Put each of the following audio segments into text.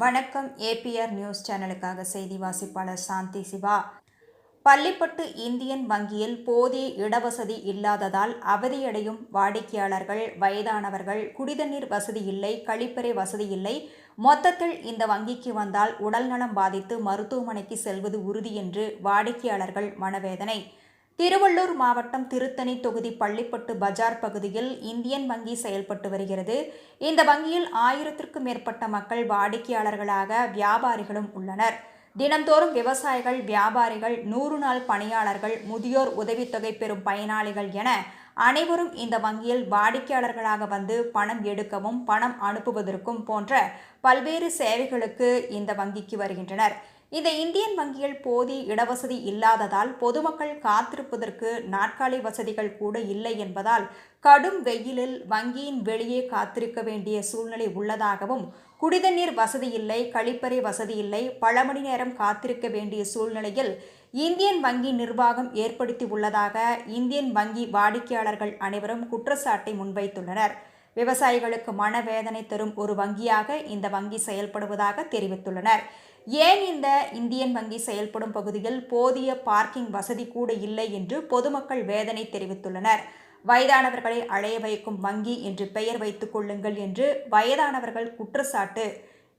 வணக்கம் APR news சேனலுக்காக செய்தி வாசிப்பாளர் சாந்தி சிவா. பள்ளிப்பட்டு இந்தியன் வங்கியில் போதிய இடவசதி இல்லாததால் அவதியடையும் வாடிக்கையாளர்கள் வயதானவர்கள் குடிதண்ணீர் வசதி இல்லை கழிப்பறை வசதி இல்லை. மொத்தத்தில் இந்த வங்கிக்கு வந்தால் உடல்நலம் பாதித்து மருத்துவமனைக்கு செல்வது உறுதி என்று வாடிக்கையாளர்கள் மனவேதனை. திருவள்ளூர் மாவட்டம் திருத்தணி தொகுதி பள்ளிப்பட்டு பஜார் பகுதியில் இந்தியன் வங்கி செயல்பட்டு வருகிறது. இந்த வங்கியில் ஆயிரத்திற்கும் மேற்பட்ட மக்கள் வாடிக்கையாளர்களாக வியாபாரிகளும் உள்ளனர். தினந்தோறும் விவசாயிகள் வியாபாரிகள் நூறு நாள் பணியாளர்கள் முதியோர் உதவித்தொகை பெறும் பயனாளிகள் என அனைவரும் இந்த வங்கியில் வாடிக்கையாளர்களாக வந்து பணம் எடுக்கவும் பணம் அனுப்புவதற்கும் போன்ற பல்வேறு சேவைகளுக்கு இந்த வங்கிக்கு வருகின்றனர். இந்த இந்தியன் வங்கியில் போதிய இடவசதி இல்லாததால் பொதுமக்கள் காத்திருப்பதற்கு நாற்காலி வசதிகள் கூட இல்லை என்பதால் கடும் வெயிலில் வங்கியின் வெளியே காத்திருக்க வேண்டிய சூழ்நிலை உள்ளதாகவும் குடிதண்ணீர் வசதி இல்லை கழிப்பறை வசதி இல்லை பல மணி நேரம் காத்திருக்க வேண்டிய சூழ்நிலையில் இந்தியன் வங்கி நிர்வாகம் ஏற்படுத்தி உள்ளதாக இந்தியன் வங்கி வாடிக்கையாளர்கள் அனைவரும் குற்றச்சாட்டை முன்வைத்துள்ளனர். விவசாயிகளுக்கு மனவேதனை தரும் ஒரு வங்கியாக இந்த வங்கி செயல்படுவதாக தெரிவித்துள்ளனர். ஏன் இந்த இந்தியன் வங்கி செயல்படும் பகுதியில் போதிய பார்க்கிங் வசதி கூட இல்லை என்று பொதுமக்கள் வேதனை தெரிவித்துள்ளனர். வயதானவர்களை அழைய வைக்கும் வங்கி என்று பெயர் வைத்துக் கொள்ளுங்கள் என்று வயதானவர்கள் குற்றச்சாட்டு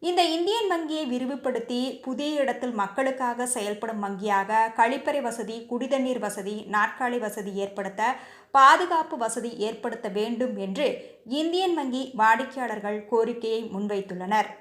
இந்த இந்தியன் வங்கியை விரிவுபடுத்தி புதிய இடத்தில் மக்களுக்காக செயல்படும் வங்கியாக கழிப்பறை வசதி குடிதண்ணீர் வசதி நாற்காலி வசதி ஏற்படுத்த பாதுகாப்பு வசதி ஏற்படுத்த வேண்டும் என்று இந்தியன் வங்கி வாடிக்கையாளர்கள் கோரிக்கையை முன்வைத்துள்ளனர்.